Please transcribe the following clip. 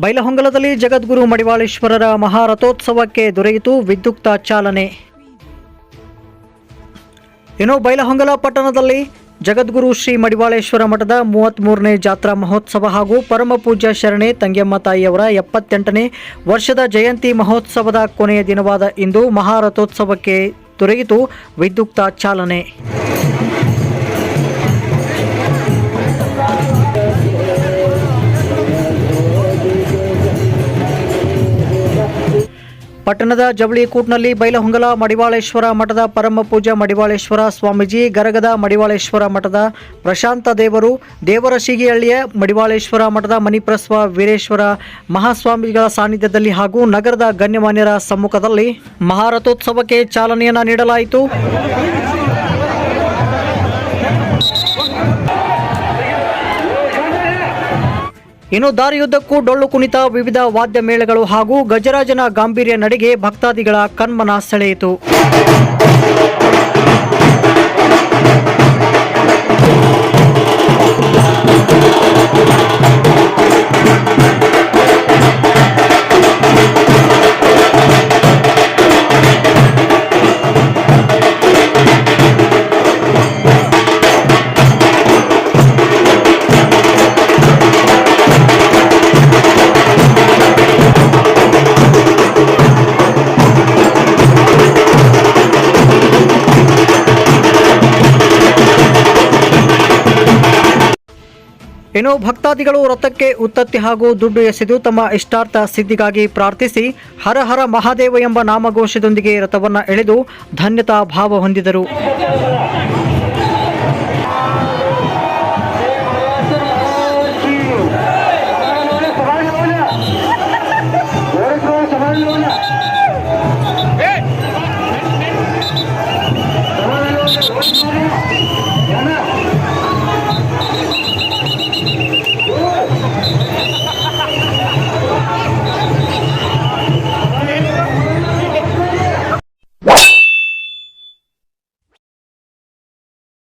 ಬೈಲಹೊಂಗಲದಲ್ಲಿ ಜಗದ್ಗುರು ಮಡಿವಾಳೇಶ್ವರರ ಮಹಾರಥೋತ್ಸವಕ್ಕೆ ದೊರೆಯಿತು ವಿದ್ಯುಕ್ತ ಚಾಲನೆ. ಇನ್ನು ಬೈಲಹೊಂಗಲ ಪಟ್ಟಣದಲ್ಲಿ ಜಗದ್ಗುರು ಶ್ರೀ ಮಡಿವಾಳೇಶ್ವರ ಮಠದ ಮೂವತ್ತ್ಮೂರನೇ ಜಾತ್ರಾ ಮಹೋತ್ಸವ ಹಾಗೂ ಪರಮ ಪೂಜ್ಯ ಶರಣೆ ತಂಗಿಯಮ್ಮ ತಾಯಿಯವರ ಎಪ್ಪತ್ತೆಂಟನೇ ವರ್ಷದ ಜಯಂತಿ ಮಹೋತ್ಸವದ ಕೊನೆಯ ದಿನವಾದ ಇಂದು ಮಹಾರಥೋತ್ಸವಕ್ಕೆ ದೊರೆಯಿತು ವಿದ್ಯುಕ್ತ ಚಾಲನೆ. ಪಟ್ಟಣದ ಜವಳಿಕೂಟ್ನಲ್ಲಿ ಬೈಲಹೊಂಗಲ ಮಡಿವಾಳೇಶ್ವರ ಮಠದ ಪರಮ ಪೂಜಾ ಮಡಿವಾಳೇಶ್ವರ ಸ್ವಾಮೀಜಿ, ಗರಗದ ಮಡಿವಾಳೇಶ್ವರ ಮಠದ ಪ್ರಶಾಂತ ದೇವರು, ದೇವರಶಿಗಿಹಳ್ಳಿಯ ಮಡಿವಾಳೇಶ್ವರ ಮಠದ ಮಣಿಪ್ರಸ್ವ ವೀರೇಶ್ವರ ಮಹಾಸ್ವಾಮಿಗಳ ಸಾನ್ನಿಧ್ಯದಲ್ಲಿ ಹಾಗೂ ನಗರದ ಗಣ್ಯಮಾನ್ಯರ ಸಮ್ಮುಖದಲ್ಲಿ ಮಹಾರಥೋತ್ಸವಕ್ಕೆ ಚಾಲನೆಯನ್ನು ನೀಡಲಾಯಿತು. ಇನ್ನು ದಾರಿಯುದ್ದಕ್ಕೂ ಡೊಳ್ಳು ಕುಣಿತ ವಿವಿಧ ವಾದ್ಯ ಮೇಳಗಳು ಹಾಗೂ ಗಜರಾಜನ ಗಾಂಭೀರ್ಯ ನಡಿಗೆ ಭಕ್ತಾದಿಗಳ ಕಣ್ಮನ ಸೆಳೆಯಿತು. ಇನ್ನು ಭಕ್ತಾದಿಗಳು ರಥಕ್ಕೆ ಉತ್ತತ್ತಿ ಹಾಗೂ ದುಡ್ಡು ಎಸೆದು ತಮ್ಮ ಇಷ್ಟಾರ್ಥ ಸಿದ್ಧಿಗಾಗಿ ಪ್ರಾರ್ಥಿಸಿ ಹರ ಹರ ಮಹಾದೇವ ಎಂಬ ನಾಮಘೋಷದೊಂದಿಗೆ ರಥವನ್ನು ಎಳೆದು ಧನ್ಯತಾ ಭಾವ ಹೊಂದಿದರು.